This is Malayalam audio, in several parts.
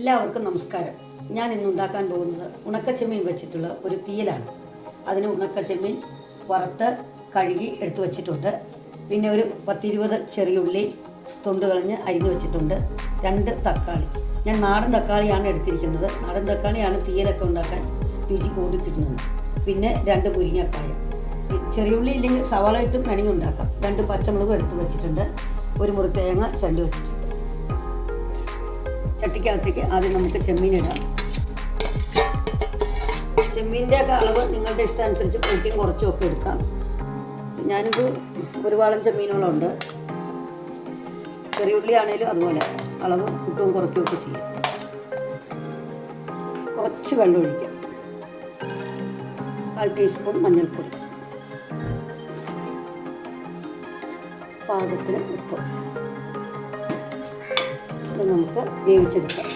എല്ലാവർക്കും നമസ്കാരം. ഞാൻ ഇന്ന് ഉണ്ടാക്കാൻ പോകുന്നത് ഉണക്കച്ചെമ്മീൻ വെച്ചിട്ടുള്ള ഒരു തീയലാണ്. അതിന് ഉണക്കച്ചെമ്മീൻ വറുത്ത് കഴുകി എടുത്തു വച്ചിട്ടുണ്ട്. പിന്നെ ഒരു പത്തിരുപത് ചെറിയുള്ളി തൊണ്ട് കളഞ്ഞ് അരിഞ്ഞു വെച്ചിട്ടുണ്ട്. രണ്ട് തക്കാളി. ഞാൻ നാടൻ തക്കാളിയാണ് എടുത്തിരിക്കുന്നത്. നാടൻ തക്കാളിയാണ് തീയലൊക്കെ ഉണ്ടാക്കാൻ രുചി കൂടിക്കിട്ടുന്നത്. പിന്നെ രണ്ട് മുരിങ്ങക്കായ. ചെറിയ ചെറിയുള്ളി ഇല്ലെങ്കിൽ സവാള ഇട്ടും വേണമെങ്കിൽ ഉണ്ടാക്കാം. രണ്ട് പച്ചമുളകും എടുത്തു വെച്ചിട്ടുണ്ട്. ഒരു മുറി തേങ്ങ ചണ്ടി വെച്ചിട്ടുണ്ട്. ചട്ടിക്കകത്തേക്ക് ആദ്യം നമുക്ക് ചെമ്മീൻ ഇടാം. ചെമ്മീന്റെ ഒക്കെ അളവ് നിങ്ങളുടെ ഇഷ്ടം അനുസരിച്ച് കൂട്ടിയും കുറച്ചും ഒക്കെ എടുക്കാം. ഞാനിത് ഒരു വാളം ചെമ്മീനോളം ഉണ്ട് ചെറിയുള്ളി ആണെങ്കിലും അതുപോലെ അളവ് കൂട്ടവും കുറയ്ക്കുകയും ഒക്കെ ചെയ്യും. കുറച്ച് വെള്ളം ഒഴിക്കാം. കാൽ ടീസ്പൂൺ മഞ്ഞൾപ്പൊടി. പാകത്തിന് ഉപ്പ്. നമുക്ക് വേവിച്ചെടുക്കാം.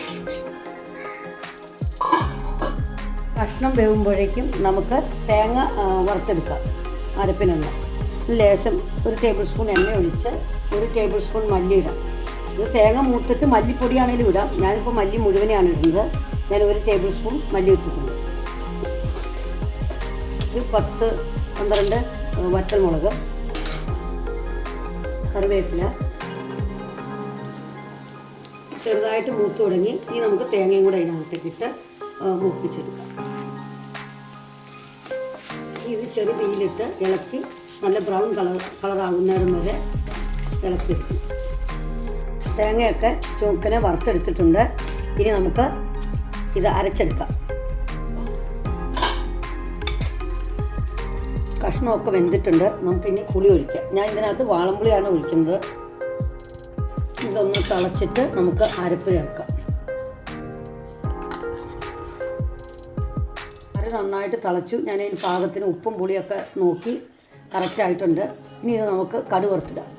കഷ്ണം വേവുമ്പോഴേക്കും നമുക്ക് തേങ്ങ വറുത്തെടുക്കാം അരപ്പിനൊന്ന്. ലേശം ഒരു ടേബിൾ സ്പൂൺ എണ്ണ ഒഴിച്ച് ഒരു ടേബിൾ സ്പൂൺ മല്ലി ഇടാം. ഇത് തേങ്ങ മൂത്തിട്ട് മല്ലിപ്പൊടിയാണെങ്കിലും ഇടാം. ഞാനിപ്പോൾ മല്ലി മുഴുവനെയാണ് ഇടുന്നത്. ഞാൻ ഒരു ടേബിൾ സ്പൂൺ മല്ലി ഇട്ടിട്ടുണ്ട്. ഒരു പത്ത് പന്ത്രണ്ട് വറ്റൽമുളക് കറിവേപ്പില ചെറുതായിട്ട് മൂത്ത് തുടങ്ങി ഇനി നമുക്ക് തേങ്ങയും കൂടെ അതിനകത്തേക്ക് ഇട്ട് മൂപ്പിച്ചെടുക്കാം. ഇത് ചെറു തീയിലിട്ട് ഇളക്കി നല്ല ബ്രൗൺ കളർ കളറാകുന്നേരം വരെ ഇളക്കിയെടുക്കും. തേങ്ങയൊക്കെ ചുവക്കനെ വറുത്തെടുത്തിട്ടുണ്ട്. ഇനി നമുക്ക് ഇത് അരച്ചെടുക്കാം. കഷ്ണമൊക്കെ വെന്തിട്ടുണ്ട്. നമുക്കിനി പുളി ഒഴിക്കാം. ഞാൻ ഇതിനകത്ത് വാളംപുളിയാണ് ഒഴിക്കുന്നത്. ഇതൊന്ന് തിളച്ചിട്ട് നമുക്ക് അരപ്പ് ചേർക്കാം. അര നന്നായിട്ട് തിളച്ചു. ഞാൻ ഈ പാകത്തിന് ഉപ്പും പുളിയൊക്കെ നോക്കി കറക്റ്റായിട്ടുണ്ട് ഇനി ഇത് നമുക്ക് കടു വറുത്തിടാം.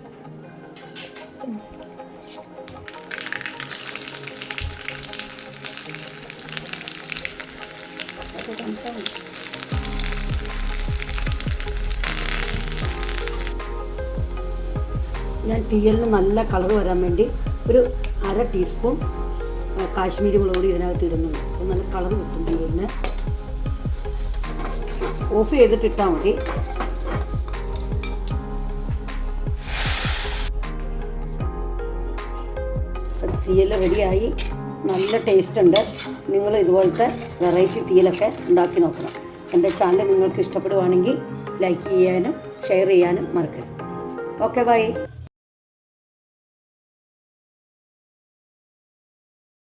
ഞാൻ തീയലിന് നല്ല കളർ വരാൻ വേണ്ടി ഒരു അര ടീസ്പൂൺ കാശ്മീരി മുളക് പൊടി ഇതിനകത്ത് ഇടുന്നുണ്ട് അപ്പോൾ നല്ല കളർ കിട്ടും തീയലിന്. ഓഫ് ചെയ്തിട്ട് ഇട്ടാൽ മതി തീയൽ റെഡിയായി. നല്ല ടേസ്റ്റ് ഉണ്ട്. നിങ്ങൾ ഇതുപോലത്തെ വെറൈറ്റി തീയലൊക്കെ ഉണ്ടാക്കി നോക്കണം. എന്റെ ചാനൽ നിങ്ങൾക്ക് ഇഷ്ടപ്പെടുവാണെങ്കിൽ ലൈക്ക് ചെയ്യാനും ഷെയർ ചെയ്യാനും മറക്കരുത്. Okay bye